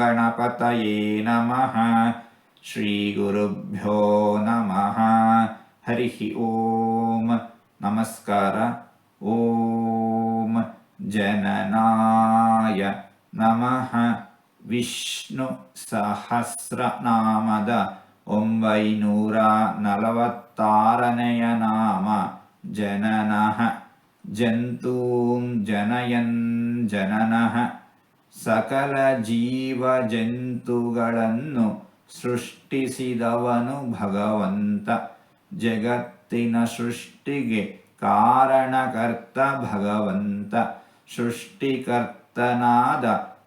ಗಣಪತಯೇ ನಮಃ ಶ್ರೀಗುರುಭ್ಯೋ ನಮಃ ಹರಿ ಓಂ ನಮಸ್ಕಾರ ಓಂ ಜನನಾಯ ನಮಃ ವಿಷ್ಣು ಸಹಸ್ರನಾಮದ ಒಂಬೈನೂರ ನಲವತ್ತಾರನೆಯ ನಾಮ ಜನನಃ ಜಂತೂಂ ಜನಯನ್ ಜನನಃ ಸಕಲ ಜೀವ ಜಂತುಗಳನ್ನು ಸೃಷ್ಟಿಸಿದವನು ಭಗವಂತ. ಜಗತ್ತಿನ ಸೃಷ್ಟಿಗೆ ಕಾರಣಕರ್ತ ಭಗವಂತ. ಸೃಷ್ಟಿಕರ್ತನಾದ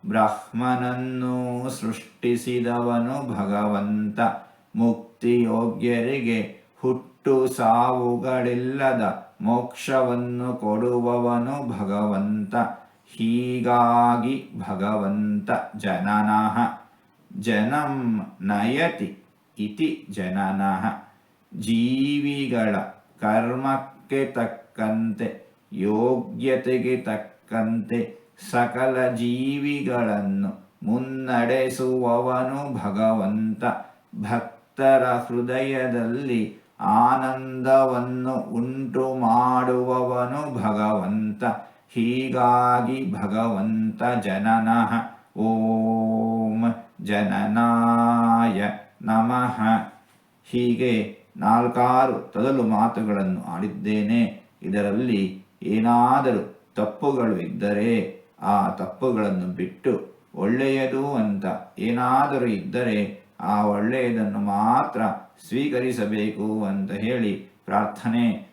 ಬ್ರಹ್ಮನನ್ನು ಸೃಷ್ಟಿಸಿದವನು ಭಗವಂತ. ಮುಕ್ತಿಯೋಗ್ಯರಿಗೆ ಹುಟ್ಟು ಸಾವುಗಳಿಲ್ಲದ ಮೋಕ್ಷವನ್ನು ಕೊಡುವವನು ಭಗವಂತ. ಹೀಗಾಗಿ ಭಗವಂತ ಜನನಃ ಜನಂ ನಯತಿ ಇತಿ ಜನನಃ ಜೀವಿಗಳ ಕರ್ಮಕ್ಕೆ ತಕ್ಕಂತೆ, ಯೋಗ್ಯತೆಗೆ ತಕ್ಕಂತೆ ಸಕಲ ಜೀವಿಗಳನ್ನು ಮುನ್ನಡೆಸುವವನು ಭಗವಂತ. ಭಕ್ತರ ಹೃದಯದಲ್ಲಿ ಆನಂದವನ್ನು ಉಂಟು ಮಾಡುವವನು ಭಗವಂತ. ಹೀಗಾಗಿ ಭಗವಂತ ಜನನಃ. ಓಂ ಜನನಾಯ ನಮಃ. ಹೀಗೆ ನಾಲ್ಕಾರು ತದಲು ಮಾತುಗಳನ್ನು ಆಡಿದ್ದೇನೆ. ಇದರಲ್ಲಿ ಏನಾದರೂ ತಪ್ಪುಗಳು ಇದ್ದರೆ ಆ ತಪ್ಪುಗಳನ್ನು ಬಿಟ್ಟು ಒಳ್ಳೆಯದು ಅಂತ ಏನಾದರೂ ಇದ್ದರೆ ಆ ಒಳ್ಳೆಯದನ್ನು ಮಾತ್ರ ಸ್ವೀಕರಿಸಬೇಕು ಅಂತ ಹೇಳಿ ಪ್ರಾರ್ಥನೆ